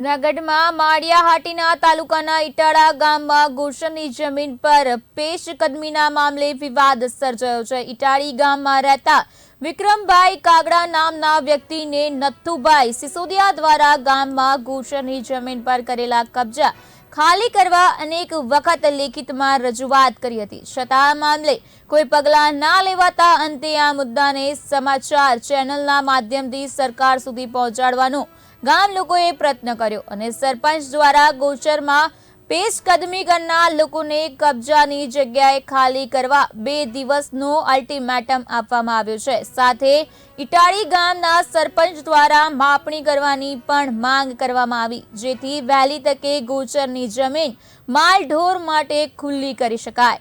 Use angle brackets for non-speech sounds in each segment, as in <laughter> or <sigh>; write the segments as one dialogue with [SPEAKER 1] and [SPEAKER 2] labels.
[SPEAKER 1] જૂનાગઢમાં માળિયાહાટીના તાલુકાના ઇટાળા ગામમાં ગુલશનની જમીન પર પેશકદમીના મામલે વિવાદ સર્જાયો છે. ઇટાળી ગામમાં રહેતા વિક્રમભાઈ કાગડા નામના વ્યક્તિને નથુભાઈ સિસોદિયા દ્વારા ગામમાં ગુલશનની જમીન પર કરેલા કબજા ખાલી કરવા અનેક વખત લેખિતમાં રજૂઆત કરી હતી. છતાં મામલે કોઈ પગલાં ના લેવાતા અંતે આ મુદ્દાને સમાચાર ચેનલના માધ્યમથી સરકાર સુધી પહોંચાડવાનો ગામ લોકોએ પ્રયત્ન કર્યો અને સરપંચ દ્વારા ગોચરમાં પેશકદમી કરનાર લોકોને કબજાની જગ્યાએ ખાલી કરવા બે દિવસનો અલ્ટિમેટમ આપવામાં આવ્યો છે. સાથે ઇટાળી ગામના સરપંચ દ્વારા માપણી કરવાની પણ માંગ કરવામાં આવી, જેથી વહેલી તકે ગોચરની જમીન માલ ઢોર માટે ખુલ્લી કરી શકાય.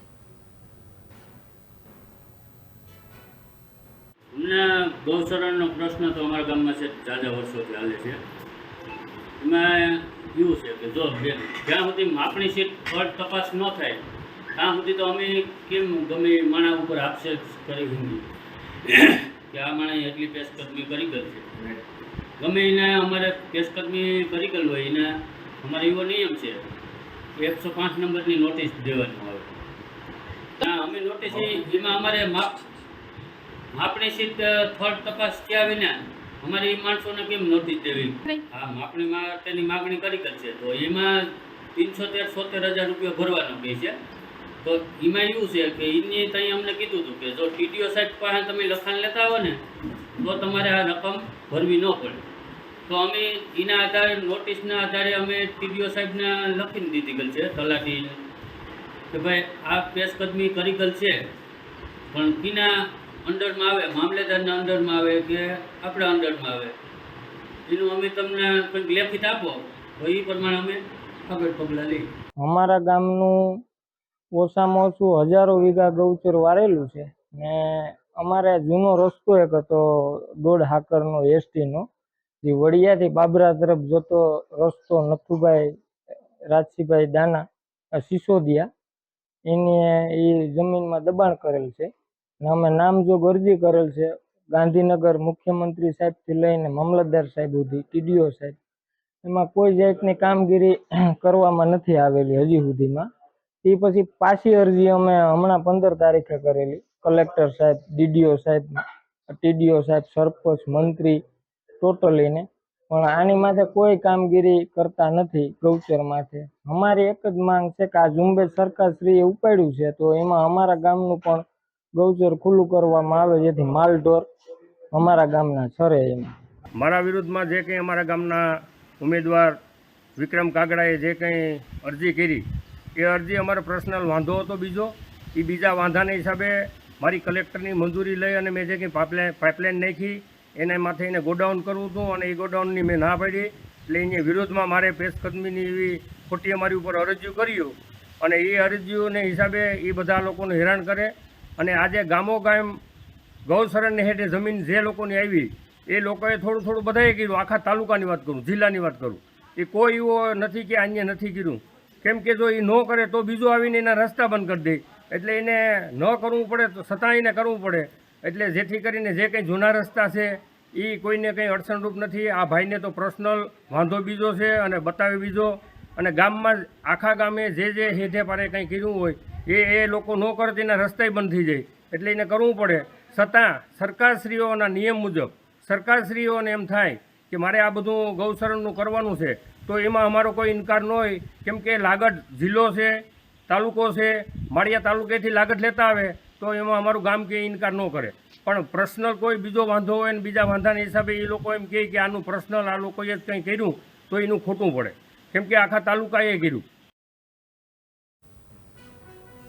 [SPEAKER 2] અમને ગૌચરણનો પ્રશ્ન તો અમારા ગામમાં છે, જાજા વર્ષોથી હાલે છે. એમાં એવું છે કે જો જ્યાં સુધી માપણી સીટ પર તપાસ ન થાય, ત્યાં સુધી તો અમે કેમ ગમે માણા ઉપર આક્ષેપ કરી હિન્દી કે આ માણસે એટલી પેશકદમી કરી ગઈ છે. ગમે એને અમારે પેશકદમી કરી ગયેલ હોય, એને અમારે એવો નિયમ છે એકસો પાંચ નંબરની નોટિસ દેવાની આવે અમે નોટિસ એમાં અમારે માપ માપણી સીટ થર્ડ તપાસ થયા વિના અમારે એ માણસોને કેમ નોટિસ દેવી? હા માપણી માટેની માગણી કરી છે તો એમાં તીનસોતેર સોતેર હજાર રૂપિયા ભરવાનો કહે છે. તો એમાં એવું છે કે એની ત્યાં અમને કીધું હતું કે જો ટીડીઓ સાહેબ પાસે તમે લખાણ લેતા હો ને તો તમારે આ રકમ ભરવી ન પડે. તો અમે એના આધારે નોટિસના આધારે અમે ટીડીઓ સાહેબને લખીને દીધી ગયેલ છે તલાટી. કે ભાઈ આ પેશકદમી કરી ગયેલ છે. પણ કિના અંડરમાં આવે, મામલેદારના અંડરમાં આવે કે આપણા અંડરમાં આવે? એનું અમે તમને કંઈક લેખિત આપો. તો એ પ્રમાણે અમે આગળ પગલાં લઈએ.
[SPEAKER 3] અમારા ગામનું ઓછામાં ઓછું હજારો વીઘા ગૌચર વારેલું છે. ને અમારે જૂનો રસ્તો એક હતો દોઢ હાકરનો એસટીનો. જે વડિયાથી બાબરા તરફ જતો રસ્તો નથુભાઈ, રાજસીભાઈ દાના સિસોદિયા. એની એ જમીનમાં દબાણ કરેલ છે. અમે નામજોગ અરજી કરેલ છે, ગાંધીનગર મુખ્યમંત્રી સાહેબથી લઈને મામલતદાર સાહેબ સુધી, ટીડીઓ સાહેબ, એમાં કોઈ જાતની કામગીરી <clears throat> કરવામાં નથી આવેલી હજી સુધીમાં. તે પછી પાછી અરજી અમે હમણાં પંદર તારીખે કરેલી. કલેક્ટર સાહેબ, ડીડીઓ સાહેબ, ટીડીઓ સાહેબ, સરપંચ, મંત્રી ટોટલીને પણ આની માથે કોઈ કામગીરી કરતા નથી ગૌચર માથે. અમારી એક જ માંગ છે કે આ ઝુંબેશ સરકારશ્રીએ ઉપાડ્યું છે, તો એમાં અમારા ગામનું પણ ગૌચર ખુલ્લું કરવામાં આવે, જેથી માલઢોર અમારા ગામના છરે એમાં.
[SPEAKER 4] મારા વિરુદ્ધમાં જે કંઈ અમારા ગામના ઉમેદવાર વિક્રમ કાગડાએ જે કંઈ અરજી કરી, એ અરજી અમારો પર્સનલ વાંધો હતો બીજો. એ બીજા વાંધાના હિસાબે મારી કલેક્ટરની મંજૂરી લઈ અને મેં જે કંઈ પાઇપલાઇન પાઇપલાઇન નાખી, એને માથે એને ગોડાઉન કરવું હતું અને એ ગોડાઉનની મેં ના પાડી. એટલે એની વિરોધમાં મારે પેશકદમીની એવી ખોટી અમારી ઉપર અરજીઓ કર્યું અને એ અરજીઓને હિસાબે એ બધા લોકોને હેરાન કરે. અને આજે ગામો ગામ ગૌસરણની હેઠે જમીન જે લોકોની આવી, એ લોકોએ થોડું થોડું બધાએ કર્યું. આખા તાલુકાની વાત કરું, જિલ્લાની વાત કરું. એ કોઈ એવો નથી કે અન્ય નથી કર્યું. કેમ કે જો એ ન કરે તો બીજો આવીને એના રસ્તા બંધ કરી દે. એટલે એને ન કરવું પડે તો છતાં એને કરવું પડે. એટલે જેથી કરીને જે કંઈ જૂના રસ્તા છે એ કોઈને કંઈ અડચણરૂપ નથી. આ ભાઈને તો પર્સનલ વાંધો બીજો છે અને બતાવે બીજો. અને ગામમાં આખા ગામે જે જે હેઠે પારે કંઈ કર્યું હોય એ એ લોકો ન કરે તેના રસ્તાય બંધ થઈ જાય. એટલે એને કરવું પડે. છતાં સરકારશ્રીઓના નિયમ મુજબ સરકારશ્રીઓને એમ થાય કે મારે આ બધું ગૌશરણનું કરવાનું છે, તો એમાં અમારો કોઈ ઇનકાર ન હોય. કેમ કે લાગડ જિલ્લો છે, તાલુકો છે, માળિયા તાલુકેથી લાગડ લેતા આવે, તો એમાં અમારું ગામ કે ઇનકાર ન કરે. પણ પર્સનલ કોઈ બીજો વાંધો હોય ને બીજા વાંધાના હિસાબે એ લોકો એમ કહે કે આનું પર્સનલ આ લોકોએ જ કંઈ કર્યું, તો એનું ખોટું પડે. કેમ કે આખા તાલુકાએ કર્યું.